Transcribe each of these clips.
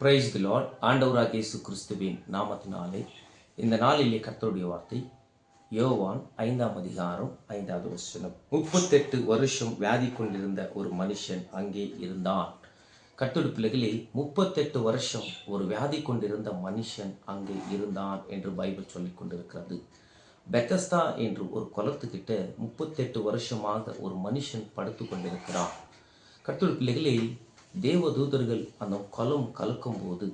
Praise the Lord ஆண்டவராக இயேசு கிறிஸ்துவின் நாமத்தினாலே இந்த நாளிலே கர்த்தருடைய வார்த்தை யோவான் ஐந்தாம் அதிகாரம் ஐந்தாவது வசனம். முப்பத்தெட்டு வருஷம் வியாதி கொண்டிருந்த ஒரு மனுஷன் அங்கே இருந்தான். கர்த்தருடைய பிள்ளைகளே முப்பத்தெட்டு வருஷம் ஒரு வியாதி கொண்டிருந்த மனுஷன் அங்கே இருந்தான் என்று பைபிள் சொல்லிக் கொண்டிருக்கிறது. பெத்தஸ்தா என்று ஒரு குளத்துக்கிட்ட முப்பத்தெட்டு வருஷமாக ஒரு மனுஷன் படுத்து கொண்டிருக்கிறான். கர்த்தருடைய பிள்ளைகளே தேவதூதர்கள் அந்த குளம் கலக்கும் போது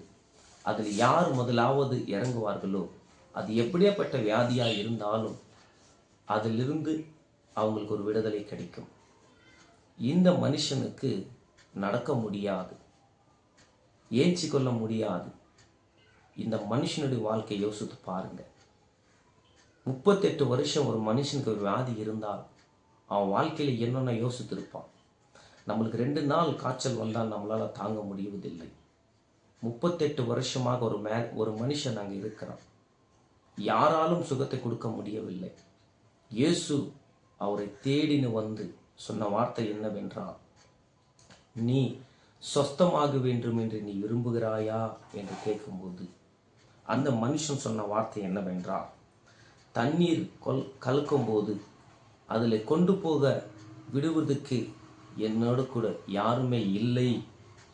அதில் யார் முதலாவது இறங்குவார்களோ அது எப்படியாப்பட்ட வியாதியாக இருந்தாலும் அதிலிருந்து அவங்களுக்கு ஒரு விடுதலை கிடைக்கும். இந்த மனுஷனுக்கு நடக்க முடியாது ஏற்றி கொள்ள முடியாது. இந்த மனுஷனுடைய வாழ்க்கையை யோசித்து பாருங்க. முப்பத்தெட்டு வருஷம் ஒரு மனுஷனுக்கு ஒரு வியாதி இருந்தால் அவன் வாழ்க்கையில் என்னென்ன யோசித்திருப்பான்? நம்மளுக்கு ரெண்டு நாள் காய்ச்சல் வந்தால் நம்மளால் தாங்க முடிவதில்லை. முப்பத்தெட்டு வருஷமாக ஒரு மே ஒரு மனுஷன் அங்கே இருக்கிறோம் யாராலும் சுகத்தை கொடுக்க முடியவில்லை. இயேசு அவரை தேடின்னு வந்து சொன்ன வார்த்தை என்னவென்றால் நீ சொஸ்தமாக வேண்டும் என்று நீ விரும்புகிறாயா? என்று கேட்கும்போது அந்த மனுஷன் சொன்ன வார்த்தை என்னவென்றால் தண்ணீர் கொல் கலக்கும்போது அதில் கொண்டு போக விடுவதற்கு என்னோடு கூட யாருமே இல்லை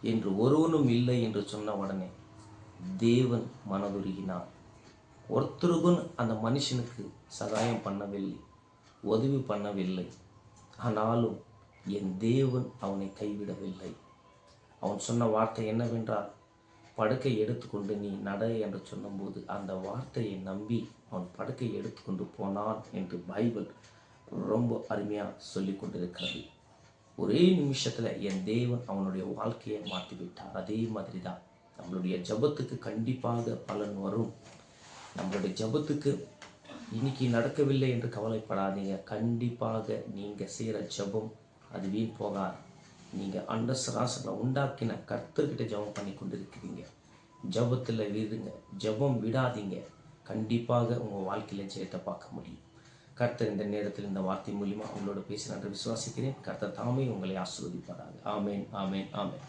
என்று ஒருவனும் இல்லை என்று சொன்ன உடனே தேவன் மனதுருகினார். ஒருத்தருக்கும் அந்த மனுஷனுக்கு சகாயம் பண்ணவில்லை உதவி பண்ணவில்லை. ஆனாலும் என் தேவன் அவனை கைவிடவில்லை. அவன் சொன்ன வார்த்தை என்னவென்றால் படுக்கை எடுத்துக்கொண்டு நீ நட என்று சொன்னபோது அந்த வார்த்தையை நம்பி அவன் படுக்கை எடுத்துக்கொண்டு போனான் என்று பைபிள் ரொம்ப அருமையாக சொல்லி கொண்டிருக்கிறது. ஒரே நிமிஷத்தில் என் தேவன் அவனுடைய வாழ்க்கையை மாற்றி விட்டார் அதே மாதிரி தான் நம்மளுடைய ஜபத்துக்கு கண்டிப்பாக பலன் வரும். நம்மளுடைய ஜபத்துக்கு இன்னைக்கு நடக்கவில்லை என்று கவலைப்படாதீங்க. கண்டிப்பாக நீங்கள் செய்கிற ஜபம் அது வீண் போகாது. நீங்கள் அண்டசராசனை உண்டாக்கின கர்த்தர்கிட்ட ஜபம் பண்ணி கொண்டிருக்கிறீங்க. ஜபத்தில் விடுங்க ஜபம் விடாதீங்க. கண்டிப்பாக உங்கள் வாழ்க்கையில் ஜெயத்தை பார்க்க முடியும். கர்த்தர் இந்த நேரத்தில் இந்த வார்த்தை மூலியமா உங்களோட பேசினார் விசுவாசிக்கிறேன். கர்த்தர் தாமே உங்களை ஆசீர்வதிப்பாராங்க ஆமேன் ஆமேன் ஆமேன்.